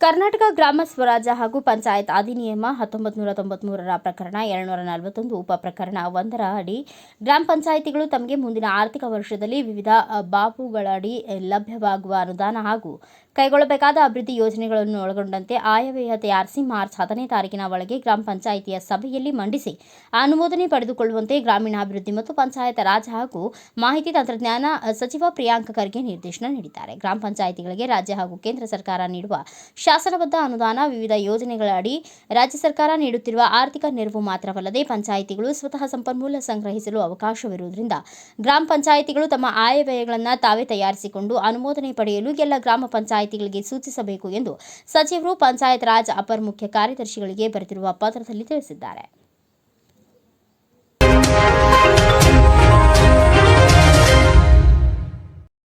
ಗ್ರಾಮ ಸ್ವರಾಜ್ಯ ಹಾಗೂ ಪಂಚಾಯತ್ ಅಧಿನಿಯಮ ಹತ್ತೊಂಬತ್ತು ನೂರ ತೊಂಬತ್ಮೂರರ ಪ್ರಕರಣ ಎರಡುನೂರ ನಲವತ್ತೊಂದು ಉಪ ಪ್ರಕರಣ ಒಂದರ ಅಡಿ ಗ್ರಾಮ ಪಂಚಾಯಿತಿಗಳು ತಮಗೆ ಮುಂದಿನ ಆರ್ಥಿಕ ವರ್ಷದಲ್ಲಿ ವಿವಿಧ ಬಾಪುಗಳಡಿ ಲಭ್ಯವಾಗುವ ಅನುದಾನ ಹಾಗೂ ಕೈಗೊಳ್ಳಬೇಕಾದ ಅಭಿವೃದ್ಧಿ ಯೋಜನೆಗಳನ್ನು ಒಳಗೊಂಡಂತೆ ಆಯವ್ಯಯ ತಯಾರಿಸಿ ಮಾರ್ಚ್ ಹತ್ತನೇ ತಾರೀಕಿನ ಒಳಗೆ ಗ್ರಾಮ ಪಂಚಾಯಿತಿಯ ಸಭೆಯಲ್ಲಿ ಮಂಡಿಸಿ ಅನುಮೋದನೆ ಪಡೆದುಕೊಳ್ಳುವಂತೆ ಗ್ರಾಮೀಣಾಭಿವೃದ್ಧಿ ಮತ್ತು ಪಂಚಾಯತ್ ರಾಜ್ ಹಾಗೂ ಮಾಹಿತಿ ತಂತ್ರಜ್ಞಾನ ಸಚಿವ ಪ್ರಿಯಾಂಕ ಖರ್ಗೆ ನಿರ್ದೇಶನ ನೀಡಿದ್ದಾರೆ. ಗ್ರಾಮ ಪಂಚಾಯಿತಿಗಳಿಗೆ ರಾಜ್ಯ ಹಾಗೂ ಕೇಂದ್ರ ಸರ್ಕಾರ ನೀಡುವ ಶಾಸನಬದ್ಧ ಅನುದಾನ ವಿವಿಧ ಯೋಜನೆಗಳ ಅಡಿ ರಾಜ್ಯ ಸರ್ಕಾರ ನೀಡುತ್ತಿರುವ ಆರ್ಥಿಕ ನೆರವು ಮಾತ್ರವಲ್ಲದೆ ಪಂಚಾಯಿತಿಗಳು ಸ್ವತಃ ಸಂಪನ್ಮೂಲ ಸಂಗ್ರಹಿಸಲು ಅವಕಾಶವಿರುವುದರಿಂದ ಗ್ರಾಮ ಪಂಚಾಯಿತಿಗಳು ತಮ್ಮ ಆಯವ್ಯಯಗಳನ್ನು ತಾವೇ ತಯಾರಿಸಿಕೊಂಡು ಅನುಮೋದನೆ ಪಡೆಯಲು ಎಲ್ಲ ಗ್ರಾಮ ಪಂಚಾಯಿತಿಗಳಿಗೆ ಸೂಚಿಸಬೇಕು ಎಂದು ಸಚಿವರು ಪಂಚಾಯತ್ ರಾಜ್ ಅಪರ ಮುಖ್ಯ ಕಾರ್ಯದರ್ಶಿಗಳಿಗೆ ಬರೆದಿರುವ ಪತ್ರದಲ್ಲಿ ತಿಳಿಸಿದ್ದಾರೆ.